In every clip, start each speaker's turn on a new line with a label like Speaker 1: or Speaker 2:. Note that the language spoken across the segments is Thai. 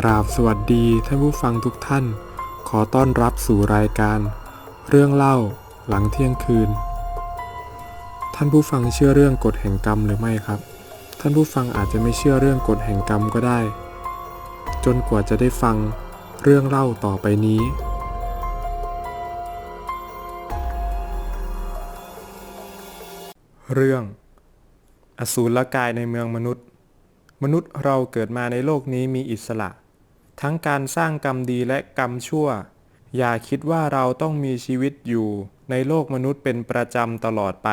Speaker 1: กราบสวัสดีท่านผู้ฟังทุกท่าน ขอต้อนรับสู่รายการ เรื่องเล่าหลังเที่ยงคืน ท่านผู้ฟังเชื่อเรื่องกฎแห่งกรรมหรือไม่ครับ ท่านผู้ฟังอาจจะไม่เชื่อเรื่องกฎแห่งกรรมก็ได้ จนกว่าจะได้ฟังเรื่องเล่าต่อไปนี้ เรื่อง อสูรกายในเมืองมนุษย์ มนุษย์เราเกิดมาในโลกนี้มีอิสระ ทั้งการสร้างกรรมดีและกรรมชั่ว อย่าคิดว่าเราต้องมีชีวิตอยู่ ในโลกมนุษย์เป็นประจำตลอดไป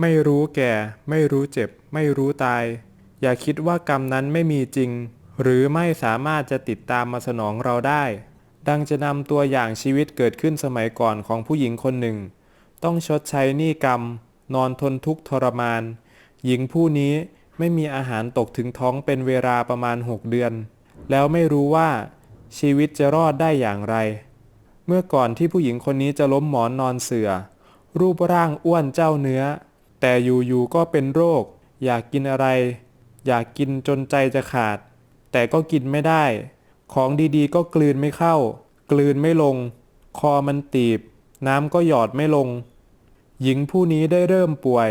Speaker 1: ไม่รู้แก่ ไม่รู้เจ็บ ไม่รู้ตาย อย่าคิดว่ากรรมนั้นไม่มีจริง หรือไม่สามารถจะติดตามมาสนองเราได้ ดังจะนำตัวอย่างชีวิตเกิดขึ้นสมัยก่อนของผู้หญิงคนหนึ่ง ต้องชดใช้หนี้กรรม นอนทนทุกข์ทรมาน หญิงผู้นี้ไม่มีอาหารตกถึงท้องเป็นเวลาประมาณ 6 เดือน แล้วไม่รู้ว่าชีวิตจะรอดได้อย่างไร เมื่อก่อนที่ผู้หญิงคนนี้จะล้มหมอนนอนเสือ รูปร่างอ้วนเจ้าเนื้อ แต่อยู่ๆก็เป็นโรค อยากกินอะไร อยากกินจนใจจะขาด แต่ก็กินไม่ได้ ของดีๆ ก็กลืนไม่เข้า กลืนไม่ลง คอมันตีบ น้ำก็หยอดไม่ลง หญิงผู้นี้ได้เริ่มป่วย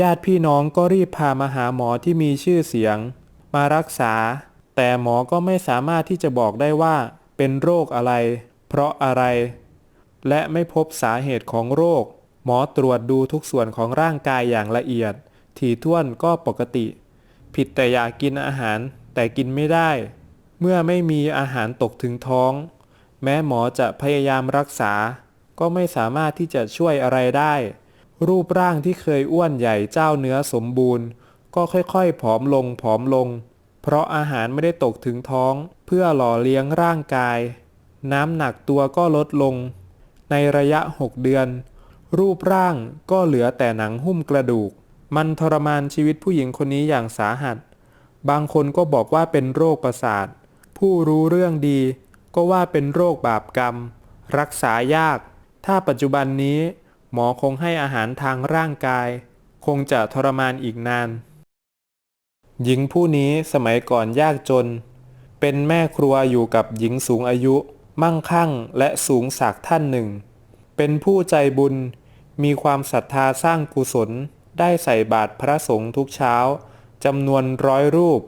Speaker 1: ญาติพี่น้องก็รีบพามาหาหมอที่มีชื่อเสียง มารักษา แต่หมอก็ไม่สามารถที่จะบอกได้ว่า เป็นโรคอะไร เพราะอะไร และไม่พบสาเหตุของโรค หมอตรวจดูทุกส่วนของร่างกายอย่างละเอียด ถี่ถ้วนก็ปกติ ผิดแต่อยากกินอาหาร แต่กินไม่ได้ เมื่อไม่มีอาหารตกถึงท้อง แม้หมอจะพยายามรักษา ก็ไม่สามารถที่จะช่วยอะไรได้ รูปร่างที่เคยอ้วนใหญ่เจ้าเนื้อสมบูรณ์ ก็ค่อยๆผอมลงผอมลง เพราะอาหารไม่ได้ตกถึงท้อง เพื่อหล่อเลี้ยงร่างกาย น้ำหนักตัวก็ลดลง ในระยะ 6 เดือน รูปร่างก็เหลือแต่หนังหุ้มกระดูก มันทรมานชีวิตผู้หญิงคนนี้อย่างสาหัส บางคนก็บอกว่าเป็นโรคประสาท ผู้รู้เรื่องดี ก็ว่าเป็นโรคบาปกรรม รักษายาก ถ้าปัจจุบันนี้ หมอคงให้อาหารทางร่างกาย คงจะทรมานอีกนาน หญิงผู้นี้สมัยก่อนยากจน เป็นแม่ครัวอยู่กับหญิงสูงอายุ มั่งคั่งและสูงศักดิ์ท่านหนึ่ง เป็นผู้ใจบุญ มีความศรัทธาสร้างกุศล ได้ใส่บาตรพระสงฆ์ทุกเช้าจำนวนร้อยรูป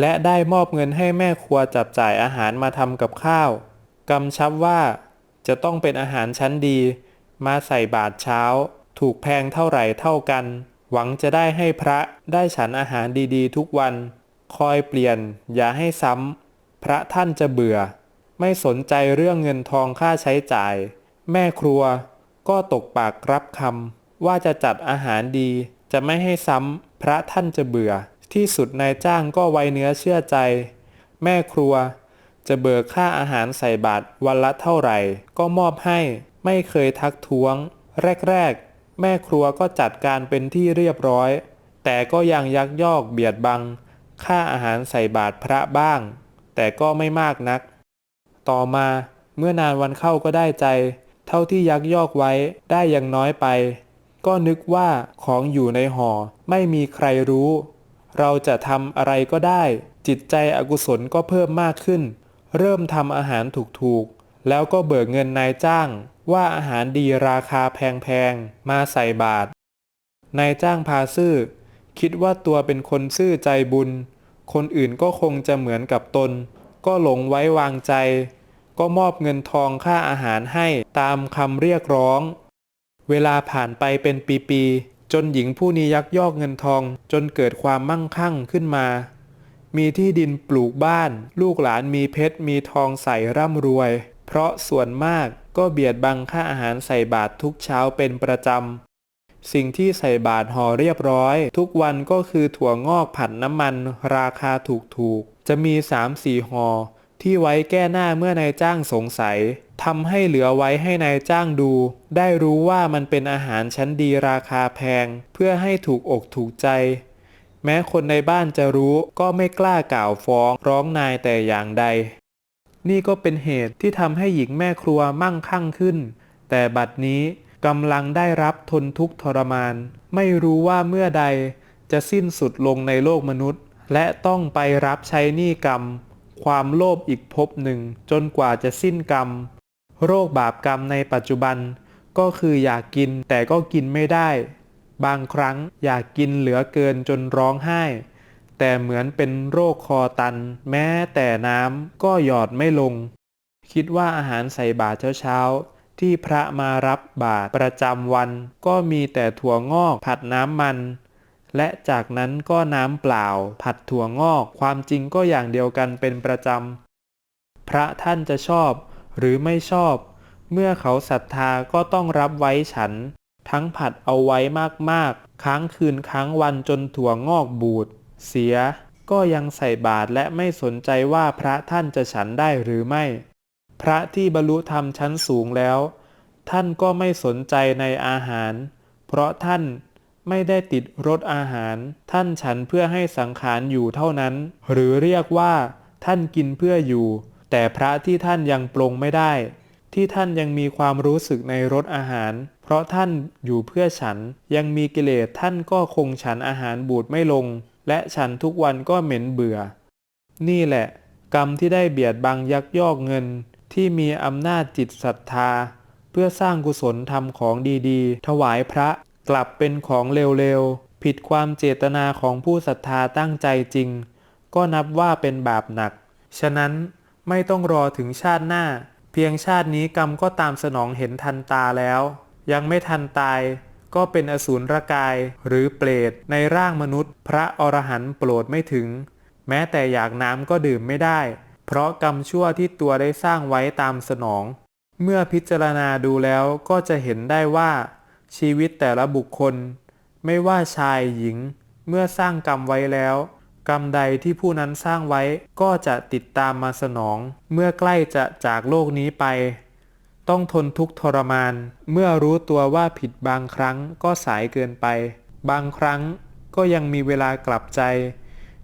Speaker 1: และได้มอบเงินให้แม่ครัวจับจ่ายอาหารมาทำกับข้าวกำชับว่าจะต้องเป็นอาหารชั้นดี มาใส่บาตรเช้า ถูกแพงเท่าไหร่เท่ากัน หวังจะได้ให้พระได้ฉันอาหารดีๆ ทุกวัน คอยเปลี่ยน อย่าให้ซ้ำ พระท่านจะเบื่อ ไม่สนใจเรื่องเงินทองค่าใช้จ่าย แม่ครัว ก็ตกปากรับคำว่าจะจัดอาหารดี จะไม่ให้ซ้ำ พระท่านจะเบื่อ ที่สุดนายจ้างก็ไวเนื้อเชื่อใจ แม่ครัว จะเบิกค่าอาหารใส่บาตรวันละเท่าไหร่ ก็มอบให้ ไม่เคยทักท้วง แรก ๆ แม่ครัวก็จัดการเป็นที่เรียบร้อย แต่ก็ยังยักยอกเบียดบัง ค่าอาหารใส่บาตรพระบ้าง แต่ก็ไม่มากนัก ต่อมาเมื่อนานวันเข้าก็ได้ใจ เท่าที่ยักยอกไว้ได้ยังน้อยไป ก็นึกว่าของอยู่ในห่อไม่มีใครรู้ เราจะทำอะไรก็ได้ จิตใจอกุศลก็เพิ่มมากขึ้น เริ่มทำอาหารถูกๆ แล้วก็เบิกเงินนายจ้าง ว่าอาหารดีราคาแพงๆ มาใส่บาตรนายจ้างพาซื่อ คิดว่าตัวเป็นคนซื่อใจบุญ คนอื่นก็คงจะเหมือนกับตน ก็หลงไว้วางใจ ก็มอบเงินทองค่าอาหารให้ตามคำเรียกร้อง เวลาผ่านไปเป็นปีๆ จนหญิงผู้นี้ยักยอกเงินทองจนเกิดความมั่งคั่งขึ้นมา มีที่ดินปลูกบ้าน ลูกหลานมีเพชรมีทองใส่ร่ำรวย เพราะส่วนมาก ก็เบียดบังค่าอาหารใส่บาตรทุกเช้าเป็นประจำ สิ่งที่ใส่บาตรห่อเรียบร้อย ทุกวันก็คือถั่วงอกผัดน้ำมัน ราคาถูกๆ จะมี 3-4ห่อที่ไว้แก้หน้าเมื่อนายจ้างสงสัยทำให้เหลือไว้ให้นายจ้างดู ได้รู้ว่ามันเป็นอาหารชั้นดีราคาแพง เพื่อให้ถูกอกถูกใจ แม้คนในบ้านจะรู้ก็ไม่กล้ากล่าวฟ้องร้องนายแต่อย่างใด นี่ก็เป็นเหตุที่ทำให้หญิงแม่ครัวมั่งคั่งขึ้น แต่บัดนี้กำลังได้รับทนทุกข์ทรมาน ไม่รู้ว่าเมื่อใดจะสิ้นสุดลงในโลกมนุษย์ และต้องไปรับใช้หนี้กรรม ความโลภอีกภพหนึ่ง จนกว่าจะสิ้นกรรม โรคบาปกรรมในปัจจุบัน ก็คืออยากกินแต่ก็กินไม่ได้ บางครั้งอยากกินเหลือเกินจนร้องไห้ แต่เหมือนเป็นโรคคอตัน แม้แต่น้ำก็หยอดไม่ลง คิดว่าอาหารใส่บาตรเช้าๆ ที่พระมารับบาตรประจำวัน ก็มีแต่ถั่วงอกผัดน้ำมัน และจากนั้นก็น้ำเปล่า ผัดถั่วงอกความจริงก็อย่างเดียวกันเป็นประจำ พระท่านจะชอบหรือไม่ชอบ เมื่อเขาศรัทธาก็ต้องรับไว้ฉัน ทั้งผัดเอาไว้มากๆ ค้างคืนค้างวันจนถั่วงอกบูด เสีย ก็ยังใส่บาตรและไม่สนใจว่าพระท่านจะฉันได้หรือไม่ พระที่บรรลุธรรมชั้นสูงแล้ว ท่านก็ไม่สนใจในอาหาร เพราะท่านไม่ได้ติดรสอาหาร ท่านฉันเพื่อให้สังขารอยู่เท่านั้น หรือเรียกว่า ท่านกินเพื่ออยู่ แต่พระที่ท่านยังปรงไม่ได้ ที่ท่านยังมีความรู้สึกในรสอาหาร เพราะท่านอยู่เพื่อฉันยังมีกิเลสท่านก็คงฉันอาหารบูดไม่ลง และฉันทุกวันก็เหม็นเบื่อ นี่แหละ กรรมที่ได้เบียดบังยักยอกเงินที่มีอำนาจจิตศรัทธา เพื่อสร้างกุศลทำของดีๆ ถวายพระกลับเป็นของเร็วๆ ผิดความเจตนาของผู้ศรัทธาตั้งใจจริง ก็นับว่าเป็นบาปหนัก ฉะนั้นไม่ต้องรอถึงชาติหน้า เพียงชาตินี้กรรมก็ตามสนองเห็นทันตาแล้ว ยังไม่ทันตาย ก็เป็นอสูรกายหรือเปรตในร่างมนุษย์ พระอรหันต์โปรดไม่ถึง แม้แต่อยากน้ำก็ดื่มไม่ได้ เพราะกรรมชั่วที่ตัวได้สร้างไว้ตามสนอง เมื่อพิจารณาดูแล้วก็จะเห็นได้ว่า ชีวิตแต่ละบุคคล ไม่ว่าชายหญิง เมื่อสร้างกรรมไว้แล้ว กรรมใดที่ผู้นั้นสร้างไว้ก็จะติดตามมาสนอง เมื่อใกล้จะจากโลกนี้ไป ต้องทนทุกข์ทรมาน เมื่อรู้ตัวว่าผิดบางครั้งก็สายเกินไป บางครั้งก็ยังมีเวลากลับใจ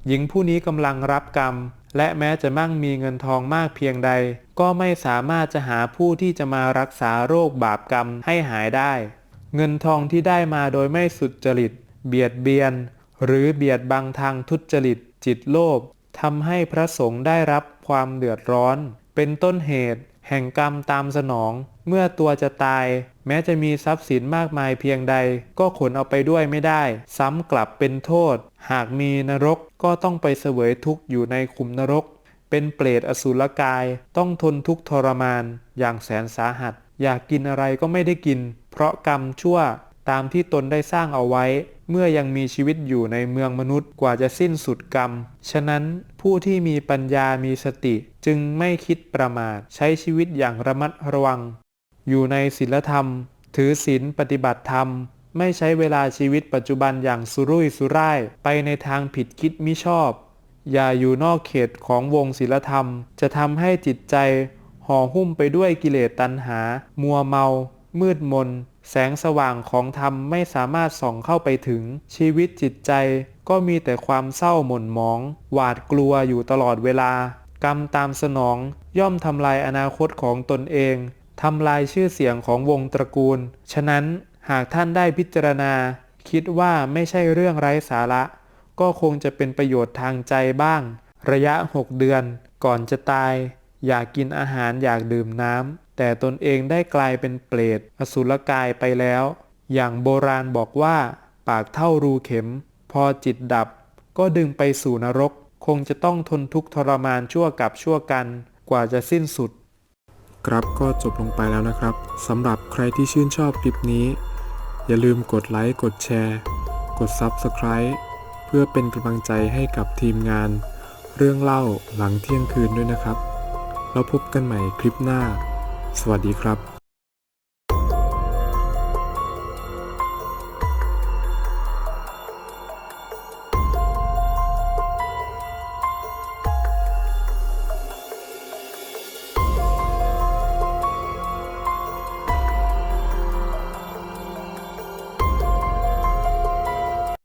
Speaker 1: หญิงผู้นี้กำลังรับกรรม และแม้จะมั่งมีเงินทองมากเพียงใด ก็ไม่สามารถจะหาผู้ที่จะมารักษาโรคบาปกรรมให้หายได้ เงินทองที่ได้มาโดยไม่สุจริต เบียดเบียน หรือเบียดบังทางทุจริต จิตโลภทำให้พระสงฆ์ได้รับความเดือดร้อน เป็นต้นเหตุ แห่งกรรมตามสนอง เมื่อตัวจะตาย แม้จะมีทรัพย์สินมากมายเพียงใด ก็ขนเอาไปด้วยไม่ได้ ซ้ำกลับเป็นโทษ หากมีนรกก็ต้องไปเสวยทุกข์อยู่ในขุมนรก เป็นเปรตอสุรกาย ต้องทนทุกข์ทรมาน อย่างแสนสาหัส อยากกินอะไรก็ไม่ได้กิน เพราะกรรมชั่วตามที่ตนได้สร้างเอาไว้ เมื่อยังมีชีวิตอยู่ในเมืองมนุษย์กว่าจะสิ้นสุดกรรม ฉะนั้นผู้ที่มีปัญญามีสติจึงไม่คิดประมาท ใช้ชีวิตอย่างระมัดระวัง อยู่ในศีลธรรม ถือศีลปฏิบัติธรรม ไม่ใช้เวลาชีวิตปัจจุบันอย่างสุรุ่ยสุร่าย ไปในทางผิดคิดมิชอบ อย่าอยู่นอกเขตของวงศีลธรรม จะทำให้จิตใจห่อหุ้มไปด้วยกิเลสตัณหา มัวเมา มืดมน แสงสว่างของธรรมไม่สามารถส่องเข้าไปถึง ชีวิตจิตใจก็มีแต่ความเศร้าหม่นหมอง หวาดกลัวอยู่ตลอดเวลา กรรมตามสนองย่อมทำลายอนาคตของตนเองทำลายชื่อเสียงของวงตระกูล ฉะนั้นหากท่านได้พิจารณา คิดว่าไม่ใช่เรื่องไร้สาระ ก็คงจะเป็นประโยชน์ทางใจบ้าง ระยะ 6 เดือน ก่อนจะตาย อยากกินอาหารอยากดื่มน้ำ แต่ตนเองได้กลายเป็นเปรตอสุรกายไปแล้ว อย่างโบราณบอกว่า ปากเท่ารูเข็ม พอจิตดับ ก็ดึงไปสู่นรก คงจะต้องทนทุกข์ทรมานชั่วกับชั่วกันกว่าจะสิ้นสุด ครับก็จบลงไปแล้วนะครับสำหรับใครที่ชื่นชอบคลิปนี้ อย่าลืมกดไลค์กดแชร์ กด Subscribe เพื่อเป็นกำลังใจให้กับทีมงาน เรื่องเล่าหลังเที่ยงคืนด้วยนะครับ แล้วพบกันใหม่คลิปหน้า สวัสดีครับ